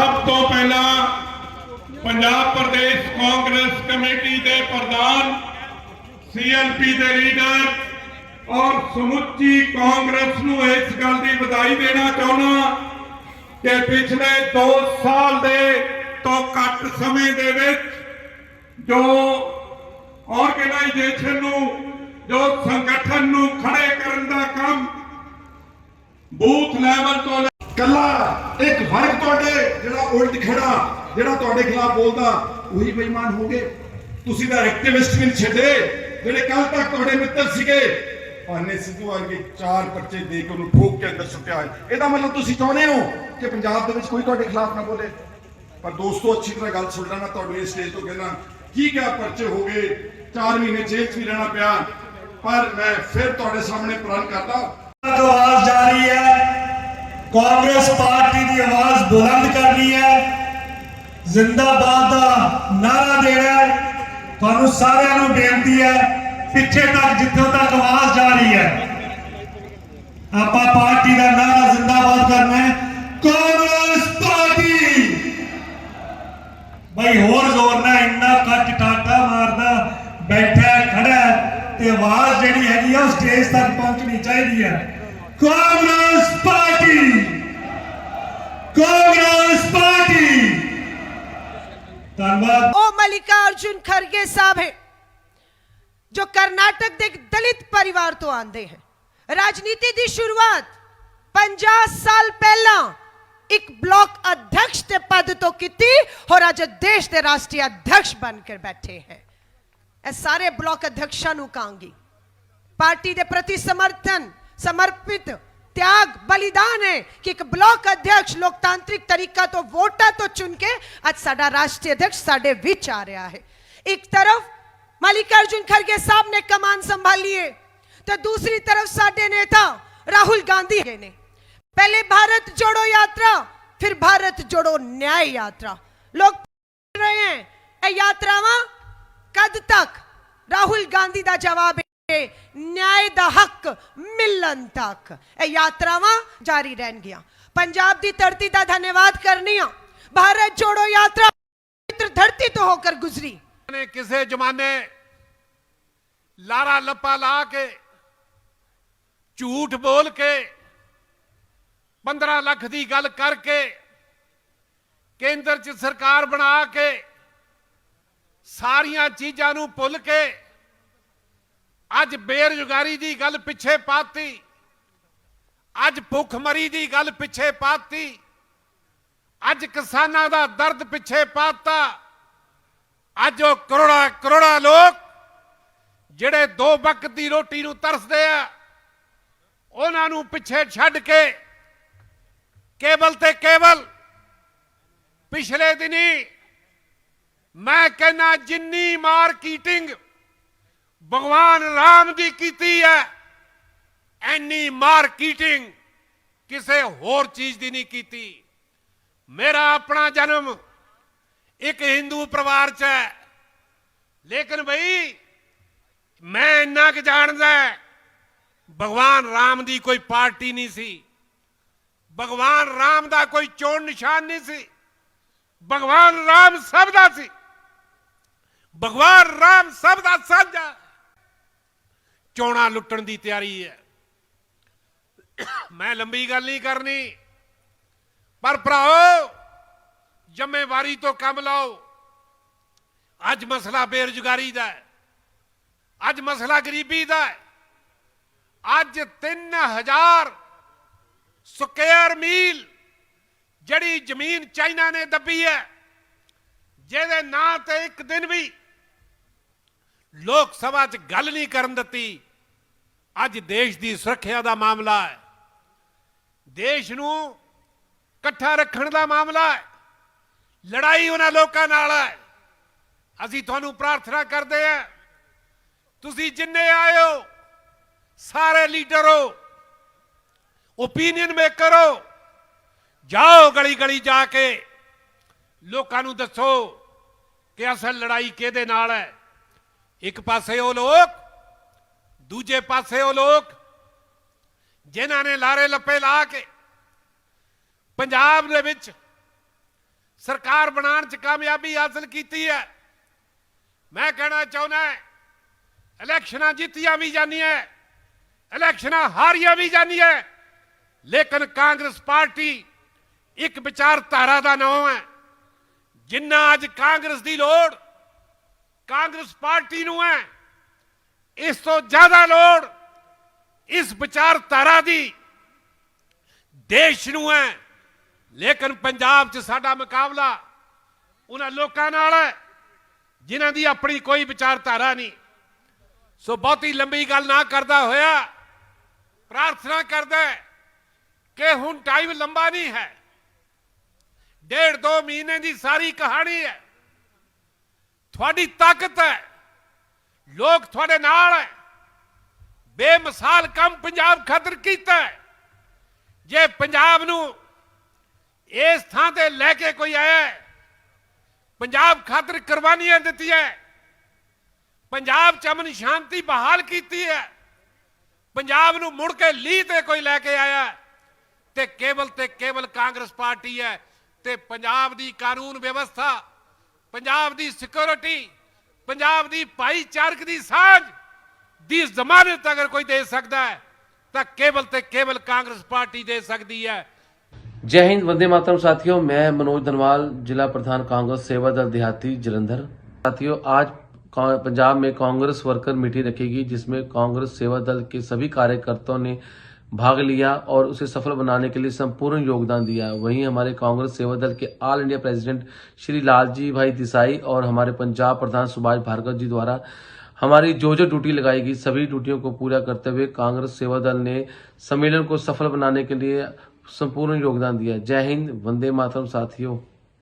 ਸਭ ਤੋਂ ਪਹਿਲਾਂ ਪੰਜਾਬ ਪ੍ਰਦੇਸ਼ ਕਾਂਗਰਸ ਕਮੇਟੀ ਦੇ ਪ੍ਰਧਾਨ ਸੀਐਲਪੀ ਦੇ ਲੀਡਰ ਔਰ ਸਮੁੱਚੀ ਕਾਂਗਰਸ ਨੂੰ ਇਸ ਗੱਲ ਦੀ ਵਧਾਈ ਦੇਣਾ ਚਾਹੁੰਦਾ ਕਿ ਪਿਛਲੇ 2 ਸਾਲ ਦੇ ਤੋਂ ਘੱਟ ਸਮੇਂ ਦੇ ਵਿੱਚ ਜੋ ਆਰਗੇਨਾਈਜੇਸ਼ਨ ਨੂੰ, ਜੋ ਸੰਗਠਨ ਨੂੰ ਖੜੇ ਕਰਨ ਦਾ ਕੰਮ ਬੂਥ ਲੈਵਲ ਤੋਂ ਲੈ ਕੱਲਾ ਇੱਕ ਵਰਗ ਤੁਹਾਡੇ ਜਿਹੜਾ ਉਲਟ ਖੜਾ, ਜਿਹੜਾ ਤੁਹਾਡੇ ਖਿਲਾਫ ਬੋਲਦਾ, ਉਹੀ ਬੇਈਮਾਨ ਹੋ ਤੁਸੀਂ ਤਾਂ ਐਕਟਿਵਿਸਟ ਵੀ ਛੱਡੇ, ਜਿਹੜੇ ਕੱਲ ਤੱਕ ਤੁਹਾਡੇ ਮਿੱਤਰ ਸੀਗੇ। ਭਾਨੇ ਸਿੱਧੂ ਵਰਗੇ ਚਾਰ ਪਰਚੇ ਦੇ ਕੇ ਉਹਨੂੰ ਠੋਕ ਕੇ ਅੰਦਰ ਸੁੱਟਿਆ ਇਹਦਾ ਮਤਲਬ ਤੁਸੀਂ ਚਾਹੁੰਦੇ ਹੋ ਕਿ ਪੰਜਾਬ ਦੇ ਵਿੱਚ ਕੋਈ ਤੁਹਾਡੇ ਖਿਲਾਫ ਨਾ ਬੋਲੇ? ਪਰ ਦੋਸਤੋ, ਅੱਛੀ ਤਰ੍ਹਾਂ ਗੱਲ ਸੁਣ ਲੈਣਾ, ਤੁਹਾਡੇ ਇਸ ਸਟੇਜ ਤੋਂ ਕਹਿਣਾ ਕੀ ਕਿਆ ਪਰਚੇ ਹੋ ਗਏ? 4 ਮਹੀਨੇ ਜੇਲ੍ਹ 'ਚ ਵੀ ਰਹਿਣਾ ਪਿਆ। ਪਰ ਮੈਂ ਫਿਰ ਤੁਹਾਡੇ ਸਾਹਮਣੇ ਪ੍ਰਣ ਕਰਦਾ। ਆਵਾਜ਼ ਜਾਰੀ ਹੈ। ਕਾਂਗਰਸ ਪਾਰਟੀ ਦੀ ਆਵਾਜ਼ ਬੁਲੰਦ ਕਰਨੀ ਹੈ। ਜ਼ਿੰਦਾਬਾਦ ਦਾ ਨਾਰਾ ਦੇਣਾ ਤੁਹਾਨੂੰ ਸਾਰਿਆਂ ਨੂੰ ਬੇਨਤੀ ਹੈ, ਪਿੱਛੇ ਤੱਕ ਜਿੱਥੋਂ ਤੱਕ ਆਵਾਜ਼ ਜਾ ਰਹੀ ਹੈ, ਆਪਾਂ ਪਾਰਟੀ ਦਾ ਨਾਰਾ ਜ਼ਿੰਦਾਬਾਦ ਕਰਨਾ ਹੈ। ਕਾਂਗਰਸ ਪਾਰਟੀ! ਭਾਈ ਹੋਰ ਜ਼ੋਰ ਨਾਲ ਇੰਨਾ ਕੱਟ ਟਾਟਾ ਮਾਰਦਾ, ਬੈਠਾ, ਖੜਾ ਤੇ ਆਵਾਜ਼ ਜਿਹੜੀ ਹੈਗੀ ਆ ਉਹ ਸਟੇਜ ਤੱਕ ਪਹੁੰਚਣੀ ਚਾਹੀਦੀ ਹੈ ਕਾਂਗਰਸ ਪਾਰਟੀ ਕਾਂਗਰਸ ਪਾਰਟੀ ਧੰਨਵਾਦ ਉਹ ਮਲਿਕਾਰਜੁਨ ਖਰਗੇ ਸਾਹਿਬ ਹੈ ਜੋ ਕਰਨਾਟਕ ਦੇ ਇੱਕ ਦਲਿਤ ਪਰਿਵਾਰ ਤੋਂ ਆਂਦੇ ਹੈ ਰਾਜਨੀਤੀ ਦੀ ਸ਼ੁਰੂਆਤ 50 ਸਾਲ ਪਹਿਲਾਂ ਇੱਕ ਬਲਾਕ ਅਧਿਕਸ਼ ਦੇ ਪਦ ਤੋਂ ਕੀਤੀ ਔਰ ਅੱਜ ਦੇਸ਼ ਦੇ ਰਾਸ਼ਟਰੀ ਅਧਿਕਸ਼ ਬਣ ਕੇ ਬੈਠੇ ਹੈ ਇਹ ਸਾਰੇ ਬਲਾਕ ਅਧਿਕਸ਼ਾਂ ਨੂੰ ਕਹਾਂਗੀ ਪਾਰਟੀ ਦੇ ਪ੍ਰਤੀ ਸਮਰਥਨ ਸਮਰਪਿਤ ਤਿਆਗ ਬਲੀਦਾਨ ਹੈ ਕਿ ਇੱਕ ਬਲਾਕ ਅਧਿਕਸ਼ ਲੋਕਤਾਂਤਰਿਕ ਤਰੀਕਾ ਤੋਂ ਵੋਟਾਂ ਤੋਂ ਚੁਣ ਕੇ ਅੱਜ ਸਾਡਾ ਰਾਸ਼ਟਰੀ ਅਧਿਕਸ਼ ਸਾਡੇ ਵਿੱਚ ਆ ਰਿਹਾ ਹੈ ਇੱਕ ਤਰਫ ਮਲਿਕਾਰਜੁਨ ਖਰਗੇ ਸਾਹਿਬ ਨੇ ਕਮਾਨ ਸੰਭਾਲੀ ਹੈ ਤੇ ਦੂਸਰੀ ਤਰਫ ਸਾਡੇ ਨੇਤਾ ਰਾਹੁਲ ਗਾਂਧੀ ਹੈਗੇ ਨੇ ਪਹਿਲੇ ਭਾਰਤ ਜੋੜੋ ਯਾਤਰਾ ਫਿਰ ਭਾਰਤ ਜੋੜੋ ਨਿਆਂ ਯਾਤਰਾ ਲੋਕ ਪੁੱਛ ਰਹੇ ਹੈ ਇਹ ਯਾਤਰਾਵਾਂ ਕਦ ਤੱਕ ਰਾਹੁਲ ਗਾਂਧੀ ਦਾ ਜਵਾਬ ਹੈ ਨਿਆਂ ਦਾ ਹੱਕ ਮਿਲਣ ਤੱਕ। ਇਹ ਯਾਤਰਾਵਾਂ ਜਾਰੀ ਰਹਿਣਗੀਆਂ। ਪੰਜਾਬ ਦੀ ਧਰਤੀ ਦਾ ਧੰਨਵਾਦ ਕਰਨੀ ਆ। ਭਾਰਤ ਜੋੜੋ ਯਾਤਰਾ, ਪਵਿੱਤਰ ਧਰਤੀ ਤੋਂ ਹੋਕਰ ਗੁਜ਼ਰੀ। ਨੇ ਕਿਸੇ ਜ਼ਮਾਨੇ ਲਾਰਾ ਲੱਪਾ ਲਾ ਕੇ, ਝੂਠ ਬੋਲ ਕੇ 15 ਲੱਖ ਦੀ ਗੱਲ ਕਰਕੇ, ਕੇਂਦਰ 'ਚ ਸਰਕਾਰ ਬਣਾ ਕੇ, ਸਾਰੀਆਂ ਚੀਜ਼ਾਂ ਨੂੰ ਭੁੱਲ ਕੇ ਅੱਜ ਬੇਰੁਜ਼ਗਾਰੀ ਦੀ ਗੱਲ ਪਿੱਛੇ ਪਾਤੀ। ਅੱਜ ਭੁੱਖਮਰੀ ਦੀ ਗੱਲ ਪਿੱਛੇ ਪਾਤੀ। ਅੱਜ ਕਿਸਾਨਾਂ ਦਾ ਦਰਦ ਪਿੱਛੇ ਪਾਤਾ। ਅੱਜ ਉਹ ਕਰੋੜਾ ਕਰੋੜਾ ਲੋਕ ਜਿਹੜੇ ਦੋ ਵਕਤ ਦੀ ਰੋਟੀ ਨੂੰ ਤਰਸਦੇ ਆ, ਉਹਨਾਂ ਨੂੰ ਪਿੱਛੇ ਛੱਡ ਕੇ ਕੇਵਲ ਤੇ ਕੇਵਲ ਪਿਛਲੇ ਦਿਨੀ ਮੈਂ ਕਹਿੰਨਾ ਜਿੰਨੀ ਮਾਰਕੀਟਿੰਗ ਭਗਵਾਨ ਰਾਮ ਦੀ ਕੀਤੀ ਹੈ। ਐਨੀ ਮਾਰਕੀਟਿੰਗ ਕਿਸੇ ਹੋਰ ਚੀਜ਼ ਦੀ ਨਹੀਂ ਕੀਤੀ। ਮੇਰਾ ਆਪਣਾ ਜਨਮ ਇੱਕ ਹਿੰਦੂ ਪਰਿਵਾਰ ਚ ਹੈ। ਲੇਕਿਨ ਭਈ ਮੈਂ ਇੰਨਾ ਕਿ ਜਾਣਦਾ ਭਗਵਾਨ ਰਾਮ ਦੀ ਕੋਈ ਪਾਰਟੀ ਨਹੀਂ ਸੀ। ਭਗਵਾਨ ਰਾਮ ਦਾ ਕੋਈ ਚੋਣ ਨਿਸ਼ਾਨ ਨਹੀਂ ਸੀ। ਭਗਵਾਨ ਰਾਮ ਸਭ ਦਾ ਸੀ। ਭਗਵਾਨ ਰਾਮ ਸਭ ਦਾ ਸਾਂਝਾ। ਚੋਣਾ ਲੁੱਟਣ ਦੀ ਤਿਆਰੀ ਹੈ। ਮੈਂ ਲੰਬੀ ਗੱਲ ਨਹੀਂ ਕਰਨੀ। ਪਰ ਭਰਾਓ, ਜ਼ਿੰਮੇਵਾਰੀ ਤੋਂ ਕੰਮ ਲਓ। ਅੱਜ ਮਸਲਾ ਬੇਰੁਜ਼ਗਾਰੀ ਦਾ ਹੈ। ਅੱਜ ਮਸਲਾ ਗਰੀਬੀ ਦਾ ਹੈ। ਅੱਜ 3000 ਸਕੁਅਰ ਮੀਲ ਜਿਹੜੀ ਜ਼ਮੀਨ ਚਾਈਨਾ ਨੇ ਦੱਬੀ ਹੈ, ਜਿਹਦੇ ਨਾਂ ਤੇ ਇੱਕ ਦਿਨ ਵੀ ਲੋਕ ਸਭਾ 'ਚ ਗੱਲ ਨਹੀਂ ਕਰਨ ਦਿੱਤੀ। ਅੱਜ ਦੇਸ਼ ਦੀ ਸੁਰੱਖਿਆ ਦਾ ਮਾਮਲਾ ਹੈ। ਦੇਸ਼ ਨੂੰ ਇਕੱਠਾ ਰੱਖਣ ਦਾ ਮਾਮਲਾ ਹੈ। ਲੜਾਈ ਉਹਨਾਂ ਲੋਕਾਂ ਨਾਲ ਹੈ। ਅਸੀਂ ਤੁਹਾਨੂੰ ਪ੍ਰਾਰਥਨਾ ਕਰਦੇ ਹਾਂ। ਤੁਸੀਂ ਜਿੰਨੇ ਆਏ ਹੋ, ਸਾਰੇ ਲੀਡਰ ਹੋ ਓਪੀਨੀਅਨ ਮੇਕਰ ਹੋ, ਜਾਓ ਗਲੀ ਗਲੀ ਜਾ ਕੇ। ਲੋਕਾਂ ਨੂੰ ਦੱਸੋ ਕਿ ਅਸਲ ਲੜਾਈ ਕਿਹਦੇ ਨਾਲ ਹੈ? ਇੱਕ ਪਾਸੇ ਉਹ ਲੋਕ, ਦੂਜੇ ਪਾਸੇ ਉਹ ਲੋਕ, ਜਿਨ੍ਹਾਂ ਨੇ ਲਾਰੇ ਲੱਪੇ ਲਾ ਕੇ ਪੰਜਾਬ ਦੇ ਵਿੱਚ ਸਰਕਾਰ ਬਣਾਉਣ 'ਚ ਕਾਮਯਾਬੀ ਹਾਸਲ ਕੀਤੀ ਹੈ। ਮੈਂ ਕਹਿਣਾ ਚਾਹੁੰਦਾ ਇਲੈਕਸ਼ਨਾਂ ਜਿੱਤੀਆਂ ਵੀ ਜਾਂਦੀਆਂ ਇਲੈਕਸ਼ਨਾਂ ਹਾਰੀਆਂ ਵੀ ਜਾਂਦੀਆਂ ਲੇਕਿਨ ਕਾਂਗਰਸ ਪਾਰਟੀ ਇੱਕ ਵਿਚਾਰਧਾਰਾ ਦਾ ਨਾਮ ਹੈ। ਜਿੰਨਾ ਅੱਜ ਕਾਂਗਰਸ ਦੀ ਲੋੜ ਕਾਂਗਰਸ ਪਾਰਟੀ ਨੂੰ ਹੈ। ਇਸ ਤੋਂ ਜ਼ਿਆਦਾ ਲੋੜ ਇਸ ਵਿਚਾਰਧਾਰਾ ਦੀ ਦੇਸ਼ ਨੂੰ ਹੈ। ਲੇਕਿਨ ਪੰਜਾਬ 'ਚ ਸਾਡਾ ਮੁਕਾਬਲਾ ਉਹਨਾਂ ਲੋਕਾਂ ਨਾਲ ਹੈ, ਜਿਨ੍ਹਾਂ ਦੀ ਆਪਣੀ ਕੋਈ ਵਿਚਾਰਧਾਰਾ ਨਹੀਂ। ਸੋ ਬਹੁਤੀ ਲੰਬੀ ਗੱਲ ਨਾ ਕਰਦਾ ਹੋਇਆ, ਪ੍ਰਾਰਥਨਾ ਕਰਦਾ ਕਿ ਹੁਣ ਟਾਈਮ ਲੰਬਾ ਨਹੀਂ ਹੈ। ਡੇਢ ਦੋ ਮਹੀਨੇ ਦੀ ਸਾਰੀ ਕਹਾਣੀ ਹੈ। ਤੁਹਾਡੀ ਤਾਕਤ ਹੈ। ਲੋਕ ਤੁਹਾਡੇ ਨਾਲ ਹੈ। ਬੇਮਿਸਾਲ ਕੰਮ ਪੰਜਾਬ ਖਾਤਰ ਕੀਤਾ ਹੈ। ਜੇ ਪੰਜਾਬ ਨੂੰ ਇਸ ਥਾਂ ਤੇ ਲੈ ਕੇ ਕੋਈ ਆਇਆ ਪੰਜਾਬ ਖਾਤਰ ਕੁਰਬਾਨੀਆਂ ਦਿੱਤੀਆਂ ਪੰਜਾਬ ਚ ਅਮਨ ਸ਼ਾਂਤੀ ਬਹਾਲ ਕੀਤੀ ਹੈ। ਪੰਜਾਬ ਨੂੰ ਮੁੜ ਕੇ ਲੀਹ ਤੇ ਕੋਈ ਲੈ ਕੇ ਆਇਆ ਤੇ ਕੇਵਲ ਤੇ ਕੇਵਲ ਕਾਂਗਰਸ ਪਾਰਟੀ ਹੈ ਤੇ ਪੰਜਾਬ ਦੀ ਕਾਨੂੰਨ ਵਿਵਸਥਾ ਪੰਜਾਬ ਦੀ ਸਿਕਿਉਰਿਟੀ ਪੰਜਾਬ ਦੀ ਭਾਈਚਾਰਕ ਦੀ ਸਾਂਝ ਦੀ ਜ਼ਮਾਨਤ ਅਗਰ ਕੋਈ ਦੇ ਸਕਦਾ ਹੈ ਤਾਂ ਕੇਵਲ ਤੇ ਕੇਵਲ ਕਾਂਗਰਸ ਪਾਰਟੀ ਦੇ ਸਕਦੀ ਹੈ जय हिंद वंदे मातरम साथियों मैं मनोज धनवाल जिला प्रधान कांग्रेस सेवा दल देहाती जलंधर साथियों आज का- पंजाब में कांग्रेस वर्कर मीटिंग रखेगी जिसमें कांग्रेस सेवा दल के सभी कार्यकर्ताओं ने भाग लिया और उसे सफल बनाने के लिए संपूर्ण योगदान दिया। वहीं हमारे कांग्रेस सेवा दल के all India president Shri Lalji Bhai Desai और हमारे पंजाब प्रधान सुभाष भार्गव जी द्वारा हमारी जो जो ड्यूटी लगाई गई, सभी ड्यूटियों को पूरा करते हुए कांग्रेस सेवा दल ने सम्मेलन को सफल बनाने के लिए संपूर्ण योगदान दिया। जय हिंद, वंदे मातरम साथियों।